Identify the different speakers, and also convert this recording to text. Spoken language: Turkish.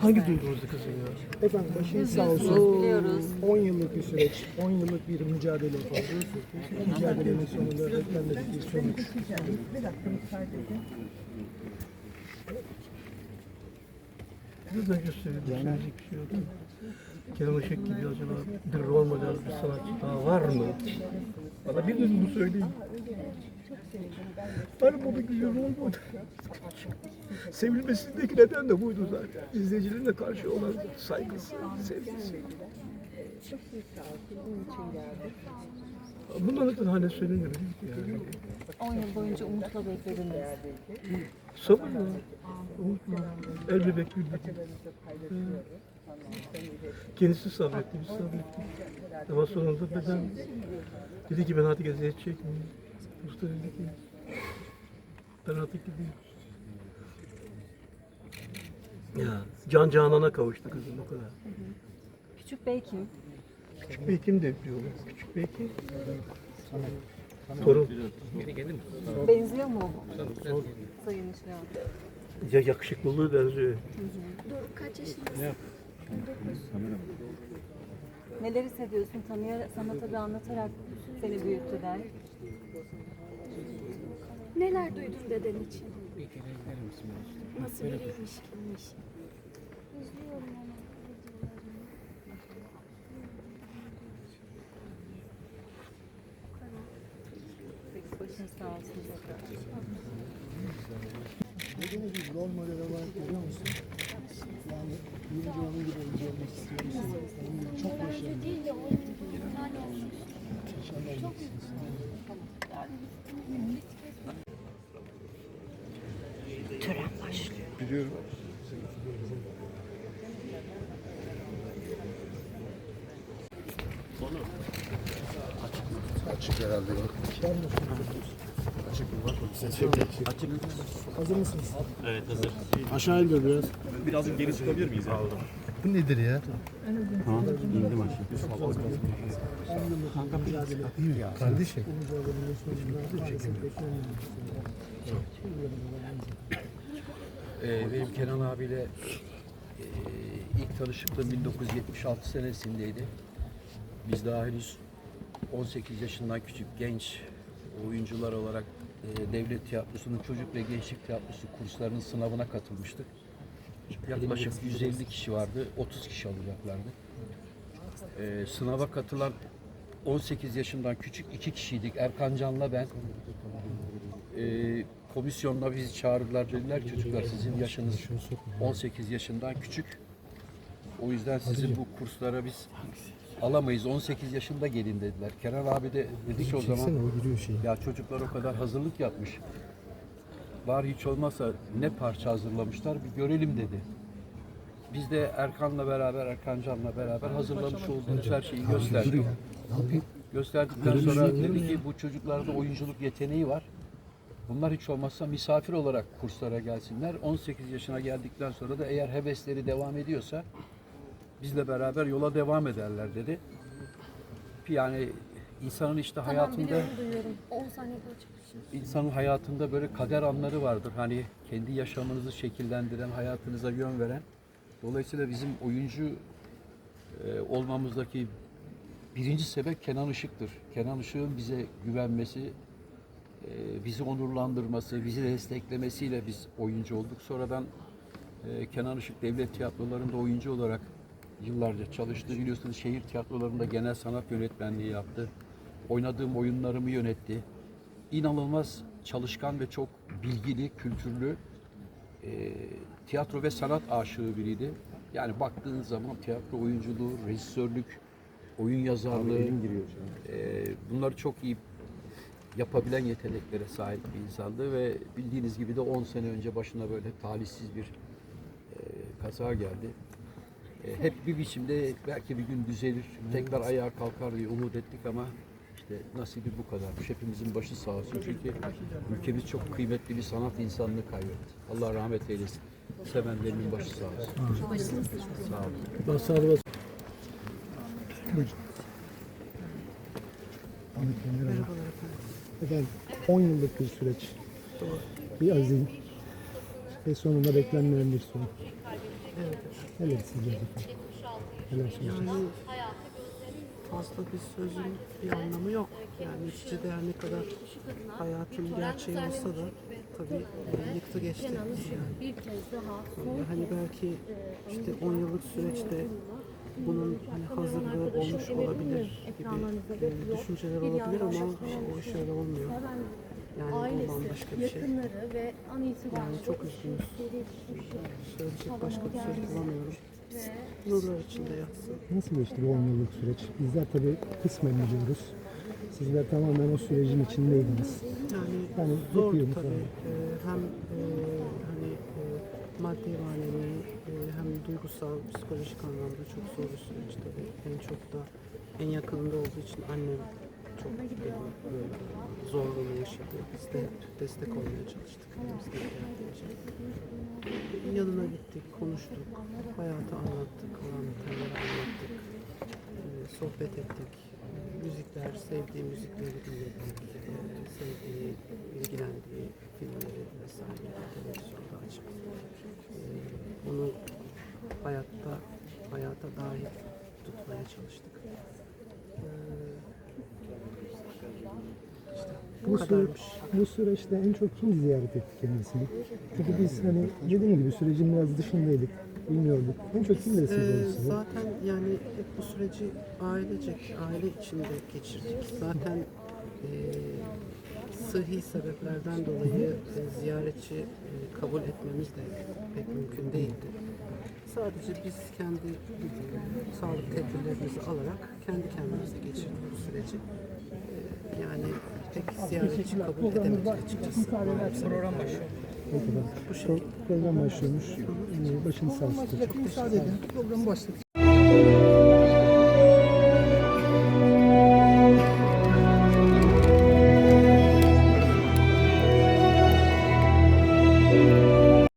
Speaker 1: Hangi duygumuzdu kızım ya?
Speaker 2: Efendim başınız sağ olsun.
Speaker 3: biliyoruz.
Speaker 2: 10 yıllık bir süreç, 10 yıllık bir mücadele var. Mücadelenin sonunda beklenmedik bir sonuç.
Speaker 1: Biraz önce söyleyecek bir şey yok. Kenan Işık gibi acaba bir rol model, bir sanatçı daha var mı? Bana biriniz bunu söyleyin. Var bu bir rol model. Sevilmesindeki neden de buydu zaten. İzleyicilerine karşı olan saygısı, sevgisi. Bundan öte hani söylenir yani.
Speaker 3: 10 yıl boyunca umutla beklediniz.
Speaker 1: Sabırla, unutma. El bebek gül. Kendisi sabretti, biz sabrettik. Ama sonunda beden dedi ki ben artık eziyet çekmeyeyim. Usta dedi ki ben artık gideyim. Ya can canana kavuştu kızım o kadar.
Speaker 3: Küçük Bey kim?
Speaker 1: Küçük bey kim de diyorlar. Küçük bey kim? Torun.
Speaker 3: Benziyor mu Sayın İşleyen?
Speaker 1: Ya yakışıklılığı benziyor.
Speaker 4: Kaç yaşındasın?
Speaker 3: Neler hissediyorsun? Tanıyarak, sana tabii anlatarak seni büyüttüler.
Speaker 4: Neler duydun deden için? Nasıl biriymiş, kimmiş? İzliyorum onu.
Speaker 3: Başınız sağ olsun.
Speaker 2: Dediğiniz gibi rol model olarak görüyor musun? Yani birinci onun gibi olmak istiyor musun? Yani çok başarılı.
Speaker 4: Değil de o yani olmuş.
Speaker 2: İnşallah
Speaker 5: Açık herhalde.
Speaker 2: Mısınız?
Speaker 5: Açık mı? Bak ses yok. Açık.
Speaker 2: Hazır mısınız?
Speaker 5: Aşağı indir biraz.
Speaker 6: Birazcık geri çıkabilir miyiz? ya?
Speaker 5: Bu nedir ya?
Speaker 6: Tamam, indim aşağı.
Speaker 5: Kardeşim.
Speaker 2: Bu mücadelenin sonunda maalesef beklenmedik bir sonuç.
Speaker 7: Ee, benim Kenan abiyle e, ilk tanışıklığım 1976 senesindeydi. Biz daha henüz 18 yaşından küçük genç oyuncular olarak e, devlet tiyatrosunun çocuk ve gençlik tiyatrosu kurslarının sınavına katılmıştık. Yaklaşık 150 kişi vardı, 30 kişi alacaklardı. Ee, sınava katılan 18 yaşından küçük iki kişiydik. Erkan Can'la ben. Ee, komisyonla bizi çağırdılar dediler çocuklar sizin yaşınız 18 yaşından küçük. O yüzden sizi bu kurslara biz alamayız. 18 yaşında gelin dediler. Kenan abi de dedi ki o zaman ya çocuklar o kadar hazırlık yapmış. Var hiç olmazsa ne parça hazırlamışlar bir görelim dedi. Biz de Erkan'la beraber, Erkan Can'la beraber hazırlamış olduğumuz her şeyi gösterdik. Gösterdikten sonra dedi ki bu çocuklarda oyunculuk yeteneği var. Bunlar hiç olmazsa misafir olarak kurslara gelsinler. 18 yaşına geldikten sonra da eğer hevesleri devam ediyorsa bizle beraber yola devam ederler dedi. Yani insanın işte
Speaker 4: Tamam
Speaker 7: hayatında
Speaker 4: biliyorum duyuyorum. 10 saniye daha çıkmışım.
Speaker 7: insanın hayatında böyle kader anları vardır. Hani kendi yaşamınızı şekillendiren, hayatınıza yön veren. Dolayısıyla bizim oyuncu e, olmamızdaki birinci sebep Kenan Işık'tır. Kenan Işık'ın bize güvenmesi, bizi onurlandırması, bizi desteklemesiyle biz oyuncu olduk. Sonradan e, Kenan Işık devlet tiyatrolarında oyuncu olarak yıllarca çalıştı. Biliyorsunuz şehir tiyatrolarında genel sanat yönetmenliği yaptı. Oynadığım oyunlarımı yönetti. İnanılmaz çalışkan ve çok bilgili, kültürlü e, tiyatro ve sanat aşığı biriydi. Yani baktığınız zaman tiyatro oyunculuğu, rejisörlük, oyun yazarlığı, e, bunları çok iyi yapabilen yeteneklere sahip bir insandı ve bildiğiniz gibi de 10 sene önce başına böyle talihsiz bir e, kaza geldi. E, hep bir biçimde belki bir gün düzelir, tekrar ayağa kalkar diye umut ettik ama işte nasibi bu kadarmış. Hepimizin başı sağ olsun çünkü ülkemiz çok kıymetli bir sanat insanını kaybetti. Allah rahmet eylesin. Sevenlerimin başı sağ olsun. Sağ olun.
Speaker 1: Basar bas.
Speaker 2: Ahmet Bey merhaba. Efendim 10 yıllık bir süreç. Bir azim ve sonunda beklenmeyen bir son.
Speaker 8: Evet.
Speaker 2: Neler hissediyoruz efendim? Neler söyleyeceksiniz?
Speaker 9: Yani fazla bir sözün bir anlamı yok. Yani neticede her ne kadar hayatın gerçeği olsa da tabii yıktı geçti. Yani.
Speaker 10: Bir kez daha
Speaker 9: Yani hani belki işte 10 yıllık süreçte bunun hani hazırlığı olmuş olabilir gibi e, düşünceler olabilir ama o iş öyle olmuyor. Yani bu bambaşka bir şey.
Speaker 10: ve an itibariyle
Speaker 9: Yani çok üzgünüz. Söyleyecek başka bir söz bulamıyorum. Nurlar içinde yatsın.
Speaker 2: Nasıl geçti bu 10 yıllık süreç? Bizler tabii kısmen biliyoruz. Sizler tamamen o sürecin içindeydiniz.
Speaker 9: Yani
Speaker 2: Yani
Speaker 9: zordu tabii. Ee, hem e, hani e, maddi manevi e, hem duygusal, psikolojik anlamda çok zor bir süreç tabii. En çok da en yakınında olduğu için annem çok benim böyle zorluğunu yaşadı. Biz de destek olmaya çalıştık. Elimizden geldiğince. Yanına gittik, konuştuk, hayatı anlattık, olan bitenleri anlattık, e, sohbet ettik. Müzikler, sevdiği müzikleri dinledik, e, sevdiği, ilgilendiği filmleri vesaire televizyonda açıp e, onu hayatta, hayata dahil tutmaya çalıştık. E, bu
Speaker 2: Bu, süre, bu süreçte en çok kim ziyaret etti kendisini? Çünkü biz hani dediğim gibi sürecin biraz dışındaydık. Bilmiyorduk. En çok kim resim
Speaker 9: Ee, zaten yani hep bu süreci ailecek, aile içinde geçirdik. Zaten e, sıhhi sebeplerden dolayı e, ziyaretçi e, kabul etmemiz de pek mümkün değildi. Sadece biz kendi e, sağlık tedbirlerimizi alarak kendi kendimize geçirdik bu süreci. E, yani pek ziyaretçi kabul edemedik açıkçası. Program başlıyor.
Speaker 2: Peki ben.
Speaker 9: Bu şekilde.
Speaker 2: program başlıyormuş. Ee, Başınız sağ olsun.
Speaker 8: Müsaade edin. Programı başlatıp